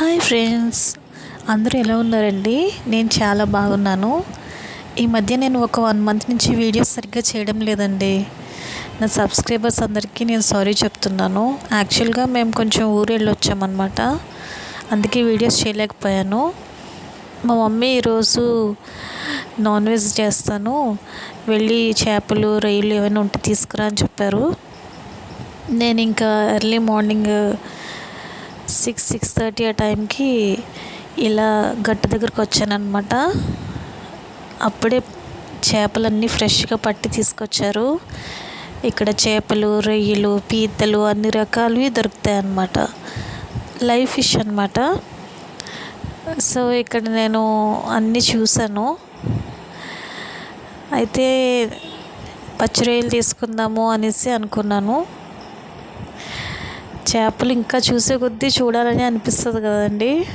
Hi friends. అందరూ ఎలా ఉన్నారండి? నేను చాలా బాగున్నాను. ఈ మధ్య నేను ఒక వన్ మంత్ నుంచి వీడియోస్ సరిగ్గా చేయడం లేదండి. నా సబ్స్క్రైబర్స్ అందరికీ నేను సారీ చెప్తున్నాను. యాక్చువల్గా మేము కొంచెం ఊరు వెళ్ళొచ్చామన్నమాట. అందుకే వీడియోస్ చేయలేకపోయాను. మా మమ్మీ ఈరోజు నాన్ వెజ్ చేస్తాను. వెళ్ళి చేపలు రొయ్యలు ఏమైనా ఉంటే తీసుకురా అని చెప్పారు. నేను ఇంకా early morning six six thirty ఆ టైంకి ఇలా గట్టు దగ్గరకు వచ్చానమాట అప్పుడే చేపలన్నీ ఫ్రెష్గా పట్టి తీసుకొచ్చారు. ఇక్కడ చేపలు రొయ్యలు పీతలు అన్ని రకాలవి దొరుకుతాయి అన్నమాట లైవ్ ఫిష్ అనమాట సో ఇక్కడ నేను అన్నీ చూశాను. అయితే పచ్చి రొయ్యలు తీసుకుందాము అనేసి అనుకున్నాను. చేపలు ఇంకా చూసే కొద్దీ చూడాలని అనిపిస్తుంది కదండి.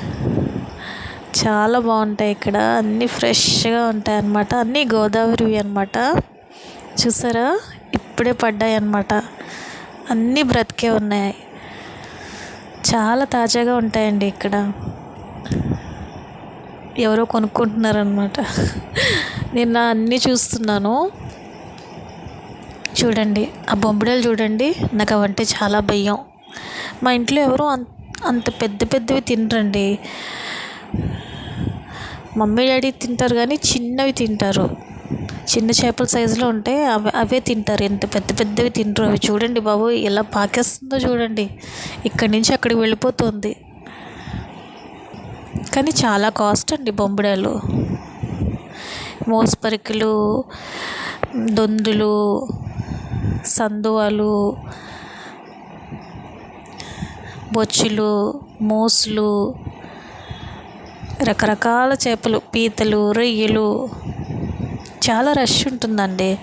చాలా బాగుంటాయి ఇక్కడ. అన్నీ ఫ్రెష్గా ఉంటాయి అన్నమాట. అన్నీ గోదావరివి అనమాట చూసారా? ఇప్పుడే పడ్డాయి అన్నమాట. అన్నీ బ్రతికే ఉన్నాయి. చాలా తాజాగా ఉంటాయండి ఇక్కడ. ఎవరో కొనుక్కుంటున్నారనమాట నేను అన్నీ చూస్తున్నాను. చూడండి. ఆ బొంబిడలు చూడండి. నాకు అవంటే చాలా భయం. మా ఇంట్లో ఎవరు అంత అంత పెద్ద పెద్దవి తినరండి. మమ్మీ డాడీ తింటారు కానీ చిన్నవి తింటారు. చిన్న చేపల సైజులో ఉంటే అవి అవే తింటారు. ఎంత పెద్ద పెద్దవి తింటారు అవి చూడండి బాబు ఎలా పాకేస్తుందో చూడండి. ఇక్కడి నుంచి అక్కడికి వెళ్ళిపోతుంది. కానీ చాలా కాస్ట్ అండి బొంబిడాలు. మోసపరికలు దొందులు సందువాలు బొచ్చులు మూసులు రకరకాల చేపలు పీతలు రొయ్యలు. చాలా రష్ ఉంటుందండి.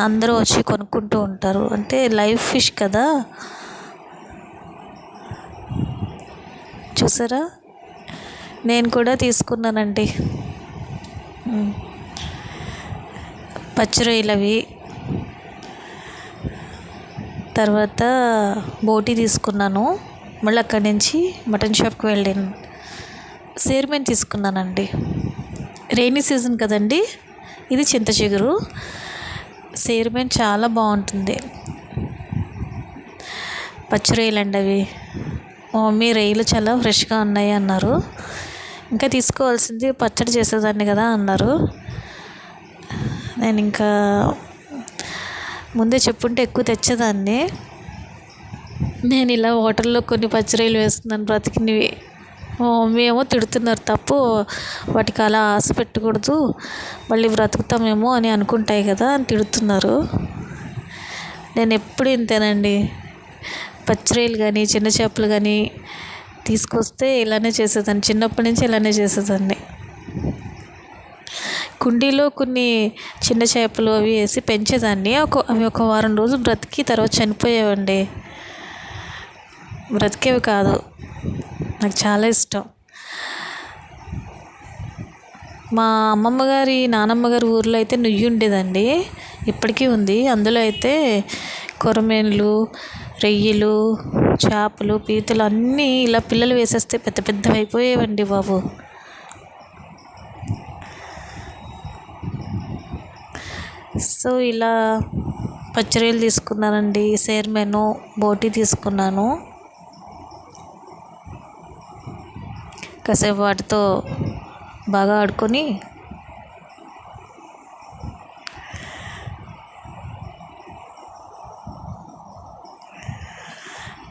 అందరూ వచ్చి కొనుక్కుంటూ ఉంటారు. అంటే లైవ్ ఫిష్ కదా? చూసారా? నేను కూడా తీసుకున్నానండి. పచ్చి రొయ్యలు అవి తర్వాత బోటి తీసుకున్నాను. మళ్ళీ అక్కడి నుంచి మటన్ షాప్కి వెళ్ళాను. సేర్మేన్ తీసుకున్నానండి. రెయినీ సీజన్ కదండి. ఇది చింత చిగురు. సేర్మేన్ చాలా బాగుంటుంది. పచ్చి రొయ్యలు అండి అవి మమ్మీ రొయ్యలు చాలా ఫ్రెష్గా ఉన్నాయి అన్నారు. ఇంకా తీసుకోవాల్సింది పచ్చడి చేసేదాన్ని కదా అన్నారు. నేను ఇంకా ముందే చెప్పుంటే ఎక్కువ తెచ్చేదాన్ని. నేను ఇలా వాటర్లో కొన్ని పచ్చిరాయలు వేస్తున్నాను బ్రతికినవి. మా మమ్మీ ఏమో తిడుతున్నారు తప్పు. వాటికి అలా ఆశ పెట్టకూడదు. మళ్ళీ బ్రతుకుతామేమో అని అనుకుంటాయి కదా అని తిడుతున్నారు. నేను ఎప్పుడు ఇంతేనండి. పచ్చిరాయలు కానీ చిన్న చేపలు కానీ తీసుకొస్తే ఇలానే చేసేదాన్ని. చిన్నప్పటి నుంచి ఇలానే చేసేదాన్ని. కుండీలో కొన్ని చిన్న చేపలు అవి వేసి పెంచేదాన్ని. ఒక అవి ఒక వారం రోజులు బ్రతికి తర్వాత చనిపోయేవండి. బ్రతికేవి కాదు. నాకు చాలా ఇష్టం. మా అమ్మమ్మ గారి నానమ్మ గారి ఊర్లో అయితే నుయ్యి ఉండేదండి. ఇప్పటికీ ఉంది. అందులో అయితే కొరమేన్లు రొయ్యలు చేపలు పీతలు అన్నీ ఇలా పిల్లలు వేసేస్తే పెద్ద పెద్దవి అయిపోయేవండి బాబు. సో ఇలా పచ్చిరొయ్యలు తీసుకున్నానండి సేర్మెను బోటి తీసుకున్నాను. కాసేపు వాటితో బాగా ఆడుకొని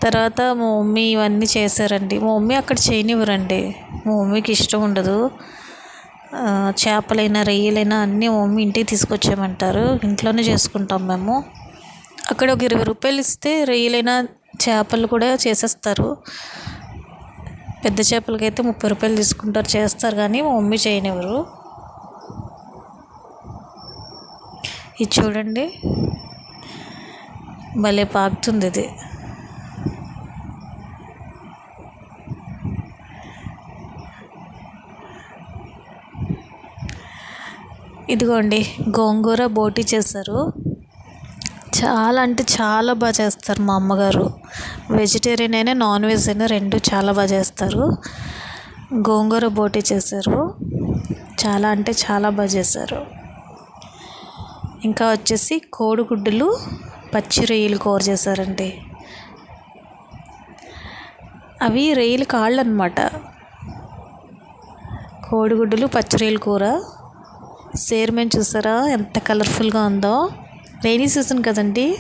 తర్వాత మా మమ్మీ ఇవన్నీ చేశారండి. మా మమ్మీ అక్కడ చేయనివ్వరండి. మా మమ్మీకి ఇష్టం ఉండదు. చేపలైనా రొయ్యలైనా అన్నీ మమ్మీ ఇంటికి తీసుకొచ్చామంటారు ఇంట్లోనే చేసుకుంటాం మేము. అక్కడ ఒక ఇరవై రూపాయలు ఇస్తే రొయ్యలైనా చేపలు కూడా చేసేస్తారు. పెద్ద చేపలకైతే ముప్పై రూపాయలు తీసుకుంటారు చేస్తారు కానీ మా మమ్మీ చేయనివ్వరు. ఇది చూడండి. భలే పాకుతుంది ఇది. ఇదిగోండి గోంగూర బోటి చేశారు. చాలా అంటే చాలా బాగా చేస్తారు మా అమ్మగారు. వెజిటేరియన్ అయినా నాన్ వెజ్ అయినా రెండు చాలా బాగా చేస్తారు. గోంగూర బోటి చేశారు. చాలా అంటే చాలా బాగా చేశారు. ఇంకా వచ్చేసి కోడిగుడ్డులు పచ్చి రొయ్యలు కూర చేశారండి. అవి రొయ్యలు కాళ్ళు అనమాట కోడిగుడ్డులు పచ్చి రొయ్యల కూర. సేర్మేన్ చూసారా? ఎంత కలర్ఫుల్గా ఉందో. రైనీ సీజన్ కదండి.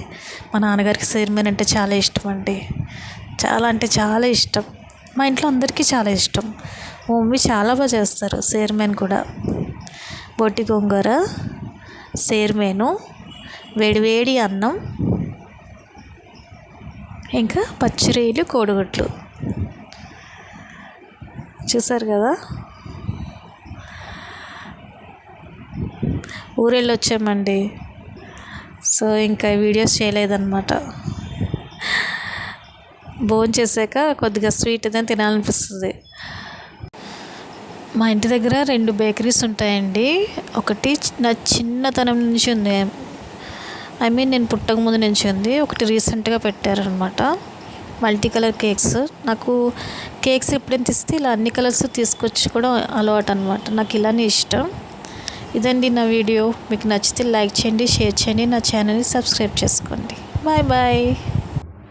మా నాన్నగారికి సేర్మేన్ అంటే చాలా ఇష్టం అండి. చాలా అంటే చాలా ఇష్టం. మా ఇంట్లో అందరికీ చాలా ఇష్టం. మా మమ్మీ చాలా బాగా చేస్తారు సేర్మేన్ కూడా. బొట్టి గోంగూర సేర్మేను వేడివేడి అన్నం ఇంకా పచ్చిరేలు కోడిగుడ్లు. చూసారు కదా? ఊరెళ్ళి వచ్చామండి సో ఇంకా వీడియోస్ చేయలేదన్నమాట. భోజనం చేశాక కొద్దిగా స్వీట్ ఏదైనా తినాలనిపిస్తుంది. మా ఇంటి దగ్గర రెండు బేకరీస్ ఉంటాయండి. ఒకటి నా చిన్నతనం నుంచి ఉంది. ఐ మీన్ నేను పుట్టక ముందు నుంచి ఉంది. ఒకటి రీసెంట్గా పెట్టారనమాట మల్టీ కలర్ కేక్స్. నాకు కేక్స్ ఎప్పుడైనా తీస్తే ఇలా అన్ని కలర్స్ తీసుకొచ్చి కూడా అలవాటు అనమాట నాకు ఇలానే ఇష్టం. ఇదండి నా వీడియో. మీకు నచ్చితే లైక్ చేయండి షేర్ చేయండి. నా ఛానల్ని సబ్స్క్రైబ్ చేసుకోండి. Bye bye.